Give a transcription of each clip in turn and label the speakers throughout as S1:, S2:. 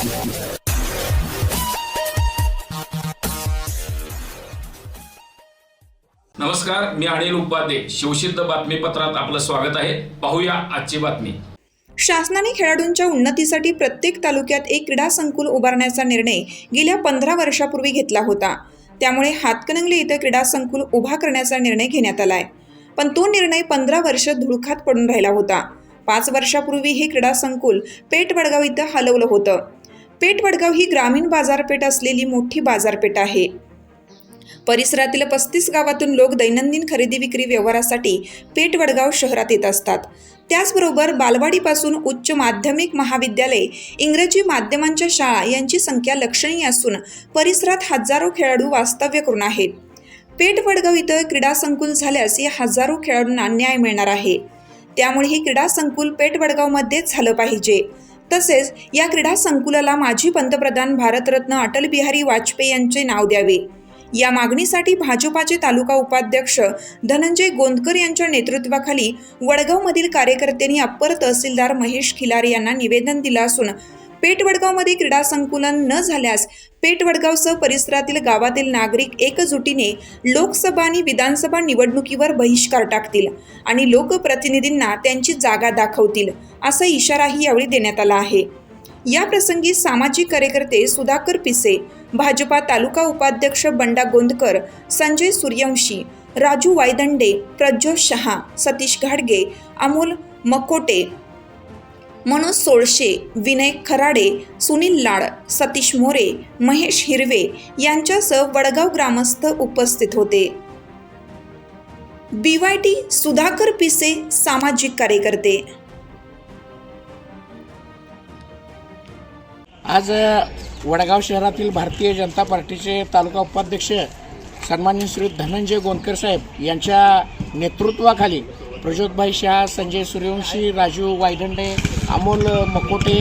S1: नमस्कार मी अनिल उपाध्ये. शिवसिद्ध बातमीपत्रात आपलं स्वागत आहे. पाहूया आजची बातमी.
S2: शासनाने खेळाडूंच्या उन्नतीसाठी प्रत्येक तालुक्यात एक क्रीडा संकुल उभारण्याचा निर्णय गेल्या पंधरा वर्षापूर्वी घेतला होता. त्यामुळे हातकणंगले इथं क्रीडा संकुल उभा करण्याचा निर्णय घेण्यात आलाय. पण तो निर्णय पंधरा वर्ष धुळखात पडून राहिला होता. पाच वर्षापूर्वी हे क्रीडा संकुल पेठ वडगाव इथं हलवलं होतं. पेठ वडगाव ही ग्रामीण बाजारपेठ असलेली मोठी बाजारपेठ आहे. परिसरातील पस्तीस गावातून लोक दैनंदिन खरेदी विक्री व्यवहारासाठी पेठ वडगाव शहरात येत असतात. त्याचबरोबर बालवाडीपासून उच्च माध्यमिक महाविद्यालय इंग्रजी माध्यमांच्या शाळा यांची संख्या लक्षणीय असून परिसरात हजारो खेळाडू वास्तव्य करून आहेत. पेठ वडगाव इथं क्रीडा संकुल झाल्यास या हजारो खेळाडूंना न्याय मिळणार आहे. त्यामुळे हे क्रीडा संकुल पेठ वडगावमध्येच झालं पाहिजे. तसेच या क्रीडा संकुलाला माजी पंतप्रधान भारतरत्न अटल बिहारी वाजपेयी यांचे नाव द्यावे. या मागणीसाठी भाजपाचे तालुका उपाध्यक्ष धनंजय गोंदकर यांच्या नेतृत्वाखाली वडगावमधील कार्यकर्त्यांनी अप्पर तहसीलदार महेश खिलारे यांना निवेदन दिलं असून पेठ वडगावमध्ये क्रीडा संकुलन न झाल्यास पेठ वडगावसह परिसरातील गावातील नागरिक एकजुटीने लोकसभा आणि विधानसभा निवडणुकीवर बहिष्कार टाकतील आणि लोकप्रतिनिधींना त्यांची जागा दाखवतील असा इशाराही यावेळी देण्यात आला आहे. या प्रसंगी सामाजिक कार्यकर्ते सुधाकर पिसे भाजपा तालुका उपाध्यक्ष बंडा गोंदकर संजय सूर्यवंशी राजू वायदंडे प्रज्योत शहा सतीश घाडगे अमोल मकोटे मनोज सोळशे विनय खराडे सुनील लाड सतीश मोरे महेश हिरवे यांच्यासह वडगाव ग्रामस्थ उपस्थित होते. बीवायटी सुधाकर पिसे सामाजिक कार्यकर्ते.
S3: आज वडगाव शहरातील भारतीय जनता पार्टीचे तालुका उपाध्यक्ष सन्मान्य श्री धनंजय गोंदकर साहेब यांच्या नेतृत्वाखाली प्रज्योतभाई शाह संजय सूर्यवंशी राजू वायदंडे अमोल मकोटे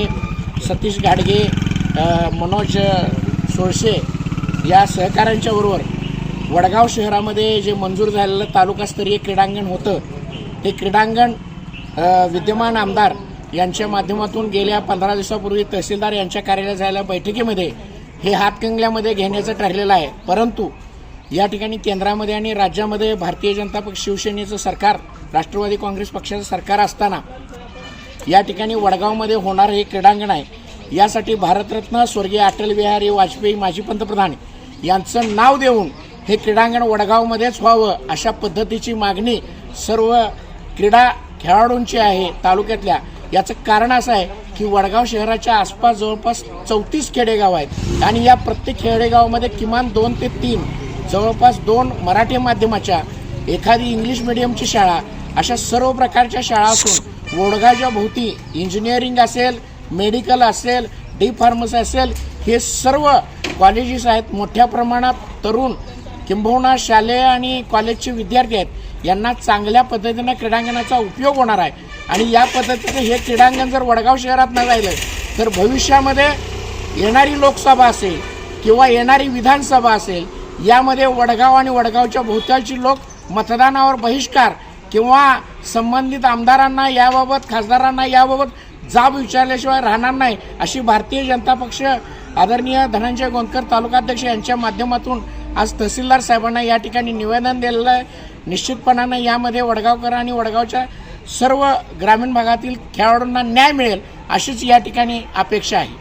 S3: सतीश गाडगे मनोज सोळशे या सहकाऱ्यांच्याबरोबर वडगाव शहरामध्ये जे मंजूर झालेलं तालुकास्तरीय क्रीडांगण होतं ते क्रीडांगण विद्यमान आमदार यांच्या माध्यमातून गेल्या पंधरा दिवसापूर्वी तहसीलदार यांच्या कार्यालयात झालेल्या बैठकीमध्ये हे हातकंगल्यामध्ये घेण्याचं ठरलेलं आहे. परंतु या ठिकाणी केंद्रामध्ये आणि राज्यामध्ये भारतीय जनता पक्ष शिवसेनेचं सरकार राष्ट्रवादी काँग्रेस पक्षाचं सरकार असताना या ठिकाणी वडगावमध्ये होणारं हे क्रीडांगण आहे. यासाठी भारतरत्न स्वर्गीय अटल बिहारी वाजपेयी माजी पंतप्रधान यांचं नाव देऊन हे क्रीडांगण वडगावमध्येच व्हावं अशा पद्धतीची मागणी सर्व क्रीडा खेळाडूंची आहे तालुक्यातल्या. याचं कारण असं आहे की वडगाव शहराच्या आसपास जवळपास चौतीस खेडेगाव आहेत आणि या प्रत्येक खेडेगावामध्ये किमान दोन ते तीन जवळपास दोन मराठी माध्यमाच्या एखादी इंग्लिश मिडियमची शाळा अशा सर्व प्रकारच्या शाळा असून वोडगाच्या भोवती इंजिनिअरिंग असेल मेडिकल असेल डी फार्मसी असेल हे सर्व कॉलेजेस आहेत. मोठ्या प्रमाणात तरुण किंबहुना शालेय आणि कॉलेजचे विद्यार्थी आहेत. यांना चांगल्या पद्धतीनं क्रीडांगणाचा उपयोग होणार आहे. आणि या पद्धतीचं हे क्रीडांगण जर वडगाव शहरात न राहिलं तर भविष्यामध्ये येणारी लोकसभा असेल किंवा येणारी विधानसभा असेल यामध्ये वडगाव आणि वडगावच्या भोवतालची लोक मतदानावर बहिष्कार किंवा संबंधित आमदारांना याबाबत खासदारांना याबाबत जाब विचारल्याशिवाय राहणार नाही अशी भारतीय जनता पक्ष आदरणीय धनंजय गोंदकर तालुकाध्यक्ष यांच्या माध्यमातून आज तहसीलदार साहेबांना या ठिकाणी निवेदन दिलेलं आहे. निश्चितपणानं यामध्ये वडगावकर आणि वडगावच्या सर्व ग्रामीण भागातील खेळाडूंना न्याय मिळेल अशीच या ठिकाणी अपेक्षा आहे.